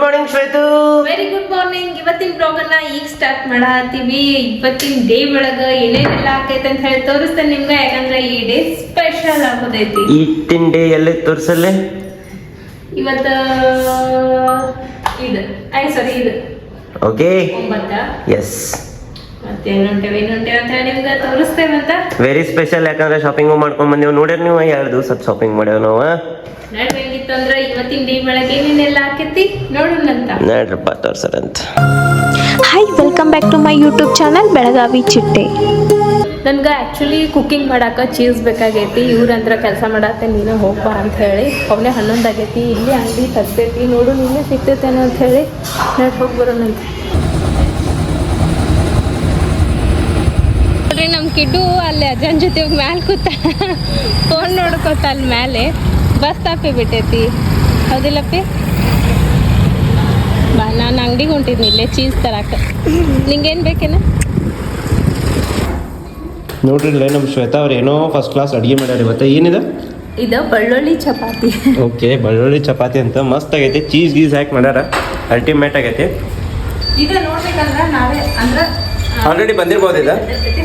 Good morning Shwetu very good morning ಇವತ್ತಿನ blog ಅನ್ನ ಈಗ ಸ್ಟಾರ್ಟ್ ಮಾಡತ್ತೀವಿ. ಇವತ್ತಿನ ಡೇ ಒಳಗ ಏನೇನೆಲ್ಲ ಆಕೈತೆ ಅಂತ ಹೇಳಿ ತೋರಿಸ್ತೇನೆ ನಿಮ್ಗೆ. ಯಾಕಂದ್ರೆ ಈ ಡೇ ಸ್ಪೆಷಲ್ ಆಗೋದೈತಿ. ಈ ಡೇ ಎಲ್ಲಿ ತೋರ್ಸಲ್ಲೇ? ಇವತ್ತ ಇದು ಐ ಸಾರಿ ಇದು. ಓಕೆ ಒಂಬತ್ತ. ಎಸ್ ವೆರಿ ಸ್ಪೆಷಲ್ ಯಾಕಂದ್ರೆ ಶಾಪಿಂಗ್ ಮಾಡ್ಕೊಂಡ್ ಬಂದೇವ್. ನೋಡಿ ನೀವು ಎರಡು ದಿವಸ ಶಾಪಿಂಗ್ ಮಾಡ್ಯಾವ ನಾವು. ನೋಡ್ರಪ್ಪ ತೋರ್ಸರಂತ. Hi welcome back to my YouTube channel Belagavi Chitte ನನ್ಗೆ ಆ್ಯಕ್ಚುಲಿ ಕುಕ್ಕಿಂಗ್ ಮಾಡಾಕ ಚೀಸ್ ಬೇಕಾಗೈತಿ. ಇವ್ರಂತ್ರ ಕೆಲಸ ಮಾಡಾಕ ನೀನು ಹೋಗ್ಬಾ ಅಂತ ಹೇಳಿ. ಅವನೇ ಹನ್ನೊಂದು ಆಗೈತಿ. ಇಲ್ಲಿ ಅಂಗಡಿ ತಗ್ತೈತಿ ನೋಡು ನೀನೇ ಸಿಗ್ತೈತೇನೋ ಅಂತ ಹೇಳಿ. ನೋಡಿ ಹೋಗಿ ಬರೋಣಂತ. ನಮ್ಮ ಕಿಡ್ಡು ಅಲ್ಲಿ ಅಜ್ಜನ ಜೊತೆ ಮ್ಯಾಲೆ ಕೂತ ಫೋನ್ ನೋಡ್ಕೊತ ಅಲ್ಲಿ ಮೇಲೆ ಬಸ್ ತಪ್ಪಿ ಬಿಟ್ಟೈತಿ. ಹೌದಿಲ್ಲಪ್ಪಿ? ಬಾ ನಾನು ಅಂಗಡಿಗೆ ಹೊಂಟಿದ್ನಿ ಇಲ್ಲೇ ಚೀಸ್ ತರಕ. ನಿಂಗೇನು ಬೇಕೇನ? ನೋಡ್ರಿ ಲೇ ನಮ್ಮ ಶ್ವೇತಾ ಅವ್ರು ಏನೋ ಫಸ್ಟ್ ಕ್ಲಾಸ್ ಅಡಿಗೆ ಮಾಡ್ಯಾರ ಇವತ್ತು. ಏನಿದೆ? ಇದು ಬೆಳ್ಳುಳ್ಳಿ ಚಪಾತಿ. ಓಕೆ ಬೆಳ್ಳುಳ್ಳಿ ಚಪಾತಿ ಅಂತ ಮಸ್ತ್ ಆಗೈತೆ. ಚೀಸ್ ಗೀಸ್ ಹಾಕಿ ಮಾಡ್ಯಾರ. ಅಲ್ಟಿಮೇಟ್ ಆಗೈತೆ. ಇದು ನೋಡ್ಬೇಕಂದ್ರೆ ನಾವೇ ಅಂದ್ರ ಆಲ್ರೆಡಿ ಬಂದಿರ್ಬೋದಿಲ್ಲ ಇದು?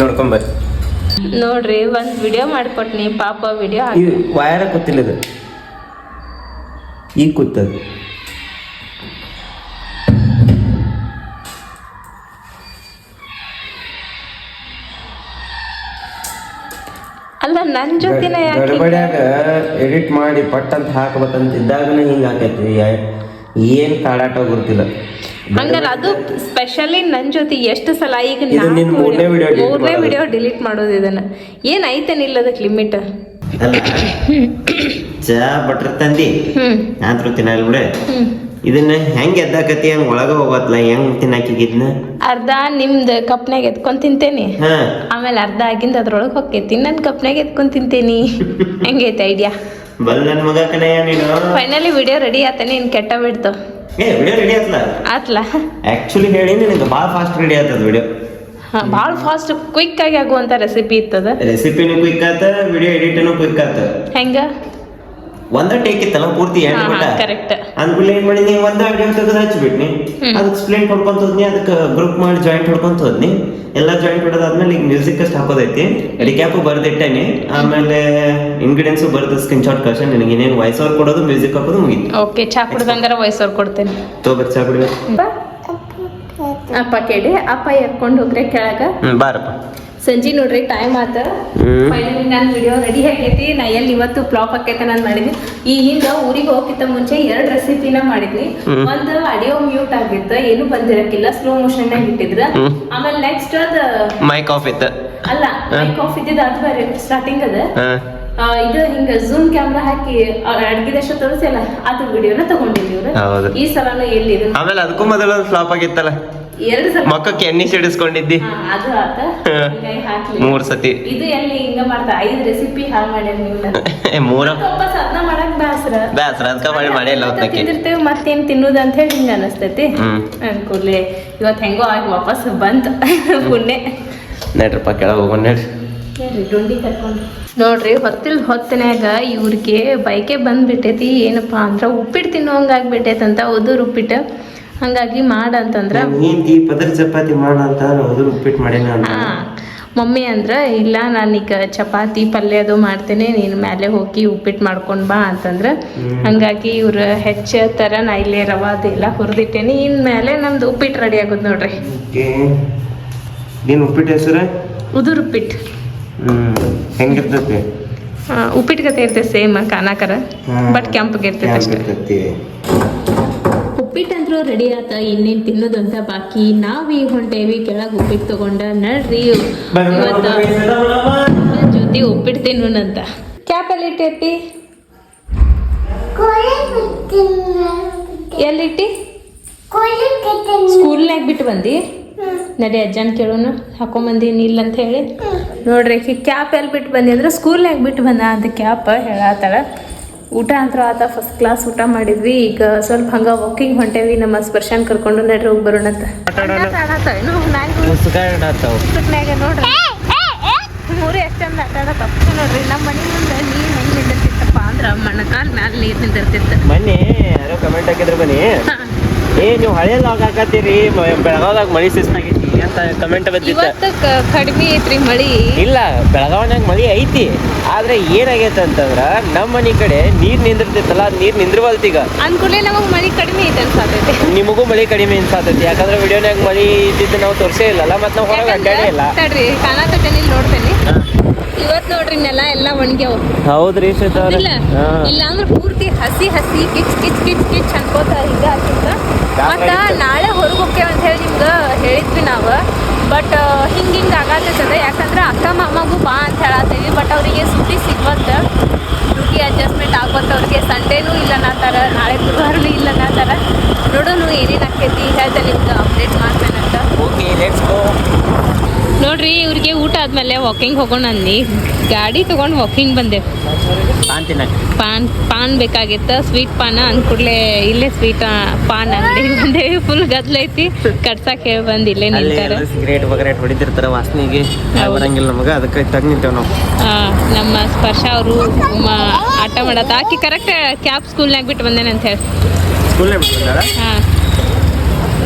ನೋಡ್ಕೊಂಬರ್ರಿ ನೋಡ್ರಿ ಒಂದು ವಿಡಿಯೋ ಮಾಡ್ಕೊಟ್ನಿ ಪಾಪ ವಿಡಿಯೋ ಈ ವಯರ ಕೂತಿಲ್ಲ ಇದು. ಈಗ ಕೂತದ ಅಲ್ಲ ನನ್ ಜೊತೆನ ಗಡಬಡ್ಯಾಗ ಎಡಿಟ್ ಮಾಡಿ ಪಟ್ ಅಂತ ಹಾಕ್ಬೇಕಂತ ಇದ್ದಾಗನೇ ಹಿಂಗೆ ಆಕೈತಿ ಏನು ಕಾಡಾಟ ಗುರ್ತಿಲ್ಲ. ಹಂಗಲ್ಲ ಅದು ಸ್ಪೆಷಲಿ ನನ್ನ ಜೊತೆ ಎಷ್ಟು ಸಲ ಈಗ ಮೂರನೇ. ವಿಡಿಯೋ ಡಿಲೀಟ್ ಮಾಡೋದು. ಇದನ್ನ. ಏನ್ ಐತೇನಿಲ್ಲ ಅದಕ್ಕೆ ಲಿಮಿಟ್ ಚಾ ಬಟ್ರ್ ತಂದಿ. ನಾನು ತಿನ್ನಲ್ಲ ಬಿಡೆ. ಇದನ್ನ ಹೆಂಗ್ ಎದ್ದಾಕತಿ ಹಂಗ ಒಳಗ ಹೋಗತ್ಲ ಹೆಂಗ್ ತಿನ್ನಾಕಿಗಿದ್ನ ಅರ್ಧ ನಿಮ್ದ ಕಪ್ನಾಗ ಎತ್ಕೊಂಡ್ ತಿಂತೇನಿ. ಆಮೇಲೆ ಅರ್ಧ ಆಗಿಂದ ಅದ್ರೊಳಗ್ ಹೊಕ್ಕೈತಿ. ನನ್ ಕಪ್ನಾಗ ಎತ್ಕೊಂಡ್ ತಿಂತೇನಿ. ಹೆಂಗೈತೆ ಐಡಿಯಾ? ಬಲ್ ನನ್ ಮಗ ಕಣಯ್ಯ ನೀನು. ಫೈನಲಿ ವಿಡಿಯೋ ರೆಡಿ ಆತೇನೆ ಇನ್ ಕೆಟ್ಟ ಬಿಡ್ತು. ಏ ವಿಡಿಯೋ ರೆಡಿ ಆತ್ಲ ಆತ್ಲ ಆಕ್ಚುಲಿ ಹೇಳಿ ನಿನಗೆ ಭಾಳ ಫಾಸ್ಟ್ ರೆಡಿ ಆತದ ವಿಡಿಯೋ ಭಾಳ ಫಾಸ್ಟ್ ಕ್ವಿಕ್ ಆಗಿ ಆಗುವಂತ ರೆಸಿಪಿ ಇತ್ತದ? ರೆಸಿಪಿನೂ ಕ್ವಿಕ್ ಆತ ವಿಡಿಯೋ ಎಡಿಟನು ಕ್ವಿಕ್ ಆತ. ಹೆಂಗ? ಒಂದ ಟೇಕ್ ಇತ್ತಲ್ಲ ಪೂರ್ತಿ ಎಂಟು ಕರೆಕ್ಟ್ ಅಂದ್ಬಿಟ್ಟು ಏನ್ ಮಾಡಿದ್ನಿ? ಒಂದ ಗಂಟೆ ತೆಗೆದು ಹಚ್ಬಿಟ್ನಿ. ಅದಕ್ಕೆ ಸ್ಪ್ಲೇನ್ ಹೊಡ್ಕೊಂತ ಹೋದ್ನಿ ಅದಕ್ಕೆ ಗ್ರೂಪ್ ಮಾಡಿ ಜಾಯಿಂಟ್ ಹೊಡ್ಕೊಂತ ಹೋದ್ನಿ. ಎಲ್ಲ ಜಾಯಿಂಟ್ ಹೊಡೋದಾದ್ಮೇಲೆ ಈಗ ಮ್ಯೂಸಿಕ್ ಅಷ್ಟು ಹಾಕೋದೈತಿ. ರಿಕ್ಯಾಪು ಬರ್ದಿಟ್ಟೇನಿ. ಆಮೇಲೆ ಇಂಗ್ರೀಡಿಯನ್ಸು ಬರ್ದು ಸ್ಕ್ರೀನ್ ಶಾಟ್ ಕಳ್ಸ ನಿನಗೆ ಇನ್ನೇನು ವಾಯ್ಸ್ ಓವರ್ ಕೊಡೋದು ಮ್ಯೂಸಿಕ್ ಹಾಕೋದು ಮುಗೀತು. ಓಕೆ ಚಾ ಕುಡ್ದಂಗಾರ ವಯಸ್ಸವ್ರು ಕೊಡ್ತೇನೆ. ತಗೋಬರ್ ಚಾ ಕುಡಿಬೇಕು ಅಪ್ಪ ಕೇಳಿ ಅಪ್ಪ ಎತ್ಕೊಂಡು ಹೋಗ್ರೆ ಕೆಳಗ. ಬಾರಪ್ಪ. ಸಂಜೆ ನೋಡ್ರಿ ಟೈಮ್ ಆತ. ಫೈನಲಿ ನನ್ನ ವಿಡಿಯೋ ರೆಡಿ ಆಗೈತಿ. ನಾ ಎಲ್ಲಿ ಇವತ್ತು ಫ್ಲಾಪ್ ಆಕೈತೆ ನಾನು ಮಾಡಿದ್ನಿ. ಈ ಹಿಂದ ಊರಿಗೆ ಹೋಗಿತ್ತ ಮುಂಚೆ ಎರಡು ರೆಸಿಪಿನ ಮಾಡಿದ್ನಿ. ಒಂದು ಆಡಿಯೋ ಮ್ಯೂಟ್ ಆಗಿತ್ತು. ಏನು ಬಂದಿರಕ್ಕಿಲ್ಲ ಸ್ಲೋ ಮೋಷನ್ ಇಟ್ಟಿದ್ರ. ಹ್ಮ್. ಆಮೇಲೆ ನೆಕ್ಸ್ಟ್ ಅದ ಮೈಕ್ ಆಫ್ ಇತ್ತು ಅಲ್ಲ ಮೈಕ್ ಆಫ್ ಇದ್ದಿದ್ದು ಅದು ಬೇರೆ ಸ್ಟಾರ್ಟಿಂಗ್ ಅದ. ಇದು ಹಿಂಗ ಝೂಮ್ ಕ್ಯಾಮ್ರಾ ಹಾಕಿ ಅಡ್ಗಿದಷ್ಟು ತೋರಿಸಿಲ್ಲ ಅದು ವಿಡಿಯೋನ ತಗೊಂಡಿದ್ದೀವ್ರ. ಈ ಸಲನು ಎಲ್ಲಿ ಇದು? ಆಮೇಲೆ ಅದಕ್ಕೂ ಮೊದಲು ಫ್ಲಾಪ್ ಆಗಿತ್ತಲ್ಲ? ಎರಡು ಸಲ. ಮಕ್ಕಕ್ಕೆ ಎಣ್ಣೆ ಸಿಡಿಸ್ಕೊಂಡಿದ್ದಿ? ಅದು ಆತ. ಹಾಕ್ಲಿ. ಮೂರ್ ಸತಿ. ಇದು ಎಲ್ಲಿ ಹಿಂಗ ಮಾಡ್ತಾ? ಐದು ರೆಸಿಪಿ ಹಾಳು ಮಾಡ್ಯಾರ ನೀವು ಮೂರ. ವಾಪಸ್ ಅದನ್ನ ಮಾಡಕ್ ಬ್ಯಾಸ್ರ. ಬ್ಯಾಸ್ರ ಅದಕ್ಕ ಮಾಡಿ ಮಾಡಿಲ್ಲ ಹೊತ್ನಕ್ಕೆ ತಿಂದಿರ್ತೇವೆ ಮತ್ತೇನ್ ತಿನ್ನುದು ಅಂತ ಹೇಳಿ ಹಿಂಗ ಅನಸ್ತೈತಿ. ಅನ್ಕೂಲೇ ಅನ್ಕೂಡ್ಲೆ ಇವತ್ತು ಹೆಂಗೋ ಆಗಿ ವಾಪಸ್ ಬಂತು. ಪುಣ್ಯ. ನಡ್ರಪ್ಪ ಕೆಳಗೆ ಹೋಗೋಣ ನಡ್ರಿ. ನೋಡ್ರಿ ಹೊತ್ತಿಲ್ ಹೊತ್ತಿನಾಗ ಇವ್ರಿಗೆ ಬೈಕೆ ಬಂದ್ಬಿಟ್ಟೈತಿ ಏನಪ್ಪಾ ಅಂದ್ರ ಉಪ್ಪಿಟ್ಟು ಅಂತ ಉದುರು ಉಪ್ಪಿಟ್ಟು ಹಂಗಾಗಿ ಮಾಡ ಅಂತಂದ್ರ ಚಪಾತಿ ಮಾಡ ಅಂತ ಅದು ಉಪ್ಪಿಟ್ಟು ಮಾಡೇನ ಅಂತ. ಮಮ್ಮಿ ಅಂದ್ರ ಇಲ್ಲ ನಾನೀಗ ಚಪಾತಿ ಪಲ್ಯ ಅದು ಮಾಡ್ತೇನೆ ನೀನು ಮೇಲೆ ಹೋಗಿ ಉಪ್ಪಿಟ್ಟು ಮಾಡ್ಕೊಂಡು ಬಾ ಅಂತಂದ್ರ. ಹಂಗಾಗಿ ಇವ್ರ ಹೆಚ್ಚ ತರ ನಾ ಇಲ್ಲೇ ರವಾ ಅದೆಲ್ಲ ಹುರಿದಿಟ್ಟೇನಿ ಇನ್ ಮೇಲೆ ನಮ್ದು ಉಪ್ಪಿಟ್ಟು ರೆಡಿ ಆಗುತ್ತೆ ನೋಡ್ರಿ. ನೀನು ಉಪ್ಪಿಟ್ಟು ಹೆಸರು? ಉದುರು ಉಪ್ಪಿಟ್ಟು ಹೆಂಗಿರ್ತೈತಿ ಉಪ್ಪಿಟ್ಟು ಕತೆ ಇರ್ತೈತೆ ಸೇಮ್ ಕಾನಾಕರ ಬಟ್ ಕೆಂಪಗೆ ಇರ್ತೈತೆ ಅಷ್ಟೇ. ಉಪ್ಪಿಟ್ ಉಪ್ಪಿಟ್ಟಂತ್ರು ರೆಡಿ ಆತ ಇನ್ನೇನು ತಿನ್ನೋದಂತ ಬಾಕಿ. ನಾವೀಗ ಹೊಂಟೇವಿ ಕೆಳಗೆ ಉಪ್ಪಿಟ್ಟು ತಗೊಂಡ ನಡ್ರಿ. ಇವತ್ತು ಜೊತೆ ಉಪ್ಪಿಟ್ಟು ತಿನ್ನೋಣಂತ ಕ್ಯಾಪ್ ಎಲ್ಲಿ ಇಟ್ಟೈತಿ ಎಲ್ಲಿಟ್ಟಿ ಸ್ಕೂಲ್ನಾಗ ಬಿಟ್ಟು ಬಂದಿ? ನಡಿ ಅಜ್ಜನ ಕೇಳೋಣ ಹಾಕೊಂಬಂದೀನಿ ಇಲ್ಲ ಅಂತ ಹೇಳಿ. ನೋಡ್ರಿ ಆಕಿ ಕ್ಯಾಪ್ ಎಲ್ಲಿ ಬಿಟ್ಟು ಬಂದಿ ಅಂದ್ರೆ ಸ್ಕೂಲ್ನಾಗ ಬಿಟ್ಟು ಬಂದ ಅಂತ ಕ್ಯಾಪ್ ಹೇಳತ್ತಾಳ. ಊಟ ಅಂತ ಆತ ಫಸ್ಟ್ ಕ್ಲಾಸ್ ಊಟ ಮಾಡಿದ್ವಿ ಈಗ ಸ್ವಲ್ಪ ಹಂಗ ವಾಕಿಂಗ್ ಹೊಂಟೇವಿ ನಮ್ಮ ಸ್ಪರ್ಶನ್ ಕರ್ಕೊಂಡು ನಡ್ರಿ ಹೋಗಿ ಬರೋಣ ಅಂತ. ನೋಡ್ರಿ ಮೂರು ಎಷ್ಟು ಚಂದ ಆಟ ಆಡತ್ತಪ್ಪ ನೋಡ್ರಿ ನಮ್ಮ ಮನೆ ಮುಂದೆ ನೀರು ಹೆಂಗೆ ನಿಂದಿರ್ತಿತ್ತಪ್ಪ ಅಂದ್ರೆ ಮಣ್ಣಕಾಲ್ ಮ್ಯಾಲ ನೀರು ನಿಂದಿರ್ತಿತ್ತು. ಬನ್ನಿ ಯಾರೋ ಕಮೆಂಟ್ ಹಾಕಿದ್ರು ಬನ್ನಿ ಏ ನೀವು ಹಳೆಯ ಲಾಗ್ ಹಾಕತ್ತೀರಿ ಬೆಳಗಾವ್ದಾಗ ಮಳಿ ಸಿಸ್ತಾಗೈತಿ ಅಂತ ಕಮೆಂಟ್ ಬಂದಿತ್ತು ಇವತ್ತು ಕಡಿಮೆ ಐತ್ರಿ ಮಳಿ. ಇಲ್ಲ ಬೆಳಗಾವಣ್ಯಾಗ ಮಳಿ ಐತಿ. ಆದ್ರೆ ಏನಾಗೈತೆ ಅಂತಂದ್ರ ನಮ್ಮ ಮನೆ ಕಡೆ ನೀರ್ ನಿಂದಿರ್ತಿತ್ತಲ್ಲ ಅದ್ ನೀರ್ ನಿಂದ್ರವಲ್ತೀಗ ಅಂದ್ಕೂಡ್ಲೆ ನಮಗ್ ಮಳಿ ಕಡಿಮೆ ಐತೆ ಅನ್ಸಾತೈತಿ. ನಿಮಗೂ ಮಳಿ ಕಡಿಮೆ ಅನ್ಸಾತೈತಿ. ಯಾಕಂದ್ರೆ ವಿಡಿಯೋನಾಗ ಮಳಿ ಇದ್ದಿದ್ದು ನಾವು ತೋರ್ಸೇ ಇಲ್ಲಲ್ಲ ಮತ್ತೆ ನಾವು ಹೊರಗೆ ಅಡ್ಡಾಡೇ ಇಲ್ಲ. ತಡ್ರಿ ಕಾಣತೈತೆ ಇಲ್ಲಿ ನೋಡ್ತೇನೆ ಇವತ್ ನೋಡ್ರಿ ನೆಲ ಎಲ್ಲ ಒಣಗ್ಯಾವ. ಹೌದ್ರಿ ಶ್ವೇತ ಅವ್ರೆ? ಇಲ್ಲ ಹಾ. ಇಲ್ಲ ಅಂದ್ರೆ ಪೂರ್ತಿ ಹಸಿ ಹಸಿ ಕಿಚ್ ಕಿಚ್ ಕಿಚ್ ಕಿಚ್ ಅನ್ಕೋತ ಹಿಂಗ ಹಾಕಿತ್ತ ಮತ್ತ ನಾಳೆ ಹೊರಗೆ ಹೋಗ್ತೇವೆ ಅಂತ ಹೇಳಿ ನಿಮ್ಗೆ ಹೇಳಿದ್ವಿ ನಾವು. ಬಟ್ ಹಿಂಗ ಹಿಂಗ ಆಗಾತದ. ಯಾಕಂದ್ರೆ ಅಕ್ಕ ಮಾಮಗೂ ಬಾ ಅಂತ ಹೇಳತ್ತೀವಿ. ಬಟ್ ಅವರಿಗೆ ಸುದ್ದಿ ಸಿಗ್ವತ್ತ ಡ್ಯೂಟಿ ಅಡ್ಜಸ್ಟ್ಮೆಂಟ್ ಆಗ್ವತ್ತ ಅವ್ರಿಗೆ. ಸಂಡೇನೂ ಇಲ್ಲ ನಾತಾರ ನಾಳೆ ಗುರುವಾರನೂ ಇಲ್ಲ ನಾತಾರ ನೋಡೋಣ ಏನೇನು ಆಕೈತಿ ಹೇಳ್ತೇನೆ ನಿಮ್ಗೆ ಅಪ್ಡೇಟ್ ಮಾಡ್ತೇನಂತ. ಓಕೆ ಲೆಟ್ಸ್ ಗೋ ನೋಡ್ರಿ ಇವ್ರಿಗೆ ಊಟ ಆದ್ಮೇಲೆ ವಾಕಿಂಗ್ ಹೋಗೋಣ ಅಂದಿ ಗಾಡಿ ತಗೊಂಡು ವಾಕಿಂಗ್ ಬಂದೆ. ಪಾನ್ ಪಾನ್ ಬೇಕಾಗಿತ್ತು ಸ್ವೀಟ್ ಪಾನ ಅಂದ್ಕೂಡ್ಲೆ ಇಲ್ಲೇ ಸ್ವೀಟ್ ಪಾನ್ ಅಂಗಡಿ ಬಂದೇವಿ ಫುಲ್ ಗದ್ಲೈತಿ ಕಟ್ಸಕ್ ಹೇಳಿ ಬಂದು ಇಲ್ಲೇ ನಿಂತಾರೆ. ಸಿಗರೇಟ್ ಬಗರೇಟ್ ಹೊಡಿತಿರ್ತಾರ ವಾಸನೆಗೆ. ಬರಂಗಿಲ್ಲ ನಮಗೆ ಅದಕ್ಕೆ ತಗ್ ನಿಂತೇವೆ ನಾವು. ನಮ್ಮ ಸ್ಪರ್ಶ ಅವರು ಆಟ ಮಾಡತ್ತ. ಆಕಿ ಕರೆಕ್ಟ್ ಕ್ಯಾಬ್ ಸ್ಕೂಲ್ನಾಗ ಬಿಟ್ಟು ಬಂದೇನೆ ಅಂತ ಹೇಳಿ. ಸ್ಕೂಲ್ನಾಗ ಬಿಟ್ಟು ಬಂದಾಳ? ಹಾಂ.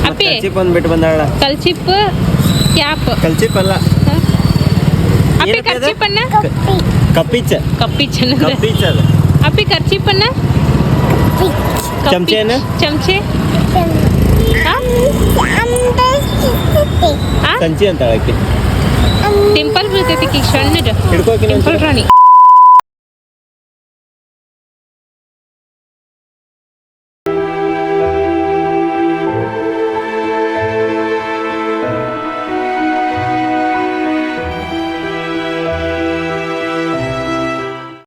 ಅಪ್ಪಿ ಬಂದ್ಬಿಟ್ಟು ಬಂದಾಳ. ಕಲ್ಚಿಪ್ ಕ್ಯಾಪ್ ಕಲ್ಚಿಪ್ ಅಲ್ಲ ಅಪ್ಪಿ ಅದು? ಕಪ್ಪಿಚ ಕಪ್ಪಿಚ ಕಪ್ಪಿಚ್ ಅಪ್ಪಿ ಕರ್ಚಿಪ್ಪನ್ನ? ಚಮಚೆ ಏನು? ಚಮಚೆ? ಸಂಚಿ ಅಂತ ಆಕಿ ಟಿಂಪಲ್ ಬೀಳ್ತೈತಿ ಕಿ ಸಣ್ಣದು. ಟಿಂಪಲ್ ರಾಣಿ.